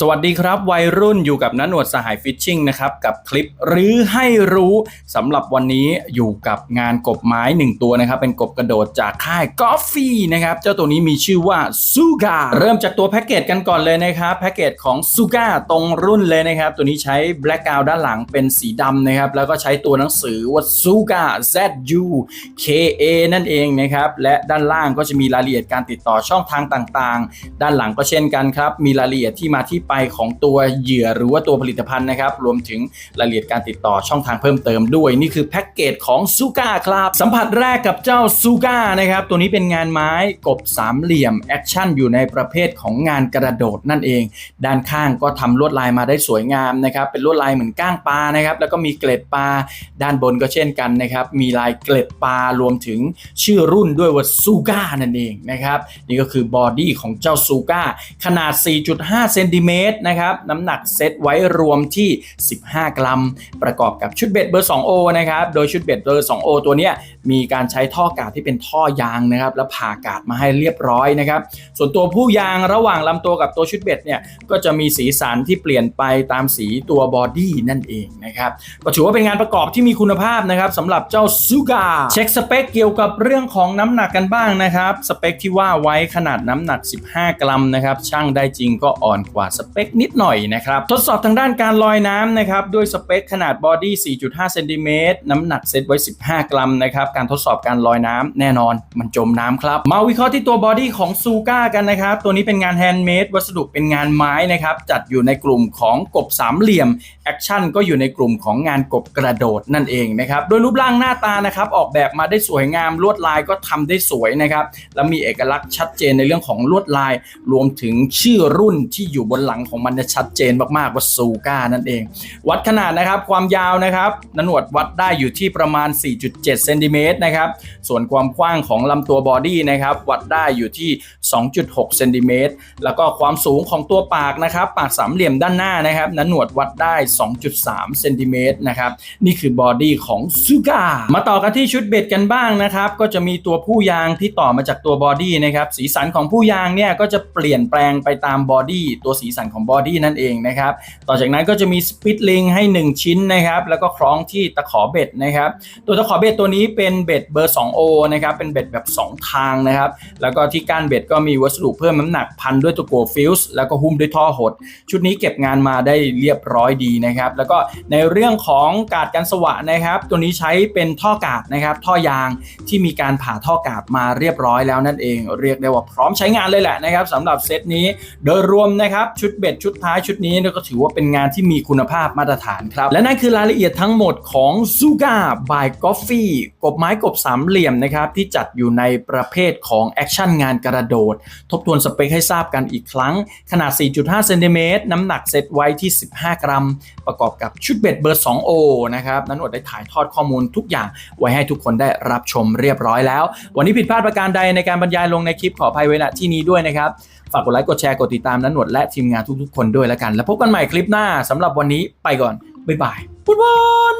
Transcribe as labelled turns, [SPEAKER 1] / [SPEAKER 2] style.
[SPEAKER 1] สวัสดีครับ วัยรุ่นอยู่กับนันหนวดสหายฟิชชิ่งนะครับ กับคลิปหรือให้รู้สำหรับวันนี้อยู่กับงานกบไม้หนึ่งตัวนะครับ เป็นกบกระโดดจากค่ายกอฟฟี่นะครับ เจ้าตัวนี้มีชื่อว่าซูกาเริ่มจากตัวแพ็กเกจกันก่อนเลยนะครับ แพ็กเกจของซูกาตรงรุ่นเลยนะครับ ตัวนี้ใช้แบล็กกราวด้านหลังเป็นสีดำนะครับ แล้วก็ใช้ตัวหนังสือว่าซูกา Z U K A นั่นเองนะครับและด้านล่างก็จะมีรายละเอียดการติดต่อช่องทางต่างๆ ด้านหลังก็เช่นกันครับมีรายละเอียดที่มาที่ไปของตัวเหยื่อหรือว่าตัวผลิตภัณฑ์นะครับ รวมถึงรายละเอียดการติดต่อช่องทางเพิ่มเติมด้วย นี่คือแพ็กเกจของซูก้าครับ สัมผัสแรกกับเจ้าซูก้านะครับ ตัวนี้เป็นงานไม้กบสามเหลี่ยม แอคชั่นอยู่ในประเภทของงานกระโดดนั่นเอง ด้านข้างก็ทำลวดลายมาได้สวยงามนะครับ เป็นลวดลายเหมือนก้างปลานะครับ แล้วก็มีเกล็ดปลา ด้านบนก็เช่นกันนะครับ มีลายเกล็ดปลารวมถึงชื่อรุ่นด้วยว่าซูก้านั่นเองนะครับ นี่ก็คือบอดี้ของเจ้าซูก้าขนาด 4.5เซนติเมตรนะครับน้ำหนักเซตไว้รวมที่ 15 กรัม ประกอบกับชุดเบ็ดเบอร์ 2O นะครับโดยชุดเบ็ดเบอร์ 2O ตัวเนี้ยมีการใช้ท่อกาดที่เป็นท่อยางนะครับแล้วผ่ากาดมาให้เรียบร้อยนะครับส่วนตัวผู้ยางระหว่างลำตัวกับตัวชุดเบ็ดเนี่ยก็จะมีสีสันที่เปลี่ยนไปตามสีตัวบอดี้นั่นเองนะครับก็ถือว่าเป็นงานประกอบที่มีคุณภาพนะครับสำหรับเจ้าซูกาเช็คสเปคเกี่ยวกับเรื่องของน้ำหนักกันบ้างนะครับสเปคที่ว่าไว้ขนาดน้ำหนัก 15 กรัมนะครับช่างได้จริงก็อ่อนกว่าสเปคนิดหน่อยนะครับทดสอบทางด้านการลอยน้ำนะครับด้วยสเปคขนาดบอดี้ 4.5 เซนติเมตรน้ำหนักเซตไว้ 15 กรัมนะครับการทดสอบการลอยน้ำแน่นอนมันจมน้ำครับมาวิเคราะห์ที่ตัวบอดี้ของซูก้ากันนะครับตัวนี้เป็นงานแฮนด์เมดวัสดุเป็นงานไม้นะครับจัดอยู่ในกลุ่มของกบสามเหลี่ยมแอคชั่นก็อยู่ในกลุ่มของงานกบกระโดดนั่นเองนะครับโดยรูปร่างหน้าตานะครับออกแบบมาได้สวยงามลวดลายก็ทำได้สวยนะครับแล้วมีเอกลักษณ์ชัดเจนในเรื่องของลวดลาย รวมถึงชื่อรุ่นที่อยู่บนหลังของมันจะชัดเจนมากๆว่าซูก้านั่นเอง วัดขนาดนะครับความยาวนะครับนหนวดวัดได้อยู่ที่ประมาณ 4.7เซนติเมตรนะครับส่วนความกว้างของลำตัวบอดี้นะครับวัดได้อยู่ที่ 2.6เซนติเมตรแล้วก็ความสูงของตัวปากนะครับปากสามเหลี่ยมด้านหน้านะครับนหนวดวัดได้ 2.3เซนติเมตรนะครับนี่คือบอดี้ของซูก้ามาต่อกันที่ชุดเบ็ดกันบ้างนะครับก็จะมีตัวผู้ยางที่ต่อมาจากตัวบอดี้นะครับสีสันของผู้ยางเนี่ยก็จะเปลี่ยนแปลงไปตามบอดี้ตัวสีสันของบอดี้นั่นเองนะครับ ต่อจากนั้นก็จะมีสปิตลิงให้ 1 ชิ้นนะครับ แล้วก็คล้องที่ตะขอเบ็ดนะครับ ตัวตะขอเบ็ดตัวนี้เป็นเบ็ดเบอร์ 2O นะครับ เป็นเบ็ดแบบ 2 ทางนะครับ แล้วก็ที่ก้านเบ็ดก็มีวัสดุเพิ่มน้ำหนักพันด้วยตัวโกฟิลส์แล้วก็หุ้มด้วยท่อหด ชุดนี้เก็บงานมาได้เรียบร้อยดีนะครับ แล้วก็ในเรื่องของกาดกันสวะนะครับ ตัวนี้ใช้เป็นท่อกาดนะครับ ท่อยางที่มีการผ่าท่อกาดมาเรียบร้อยแล้วนั่นเอง เรียกได้ว่าพร้อมใช้งานเลยแหละนะครับสำหรับเซตนี้โดยรวมนะครับชุดดเบ็ดชุดท้ายชุดนี้ก็ถือว่าเป็นงานที่มีคุณภาพมาตรฐานครับ และนั่นคือรายละเอียดทั้งหมดของ z u g a by Coffee กบไม้กบสามเหลี่ยมนะครับที่จัดอยู่ในประเภทของแอคชั่นงานกระโดด ทบทวนสเปคให้ทราบกันอีกครั้ง ขนาด 4.5 เซนติเมตรน้ำหนักเซตไว้ที่ 15 กรัม ประกอบกับชุดเบ็ดเบอร์ 2O นะครับนั้นอดได้ถ่ายทอดข้อมูลทุกอย่างไว้ให้ทุกคนได้รับชมเรียบร้อยแล้ว วันนี้ผิดพลาดประการใดในการบรรยายลงในคลิปขออภัยไว้ณที่นี้ด้วยนะครับฝากกดไลค์กดแชร์กดติดตามนันหนวดและทีมงานทุกๆ คนด้วยแล้วกัน แล้วพบกันใหม่คลิปหน้าสำหรับวันนี้ไปก่อน บ๊ายบายพุทบอล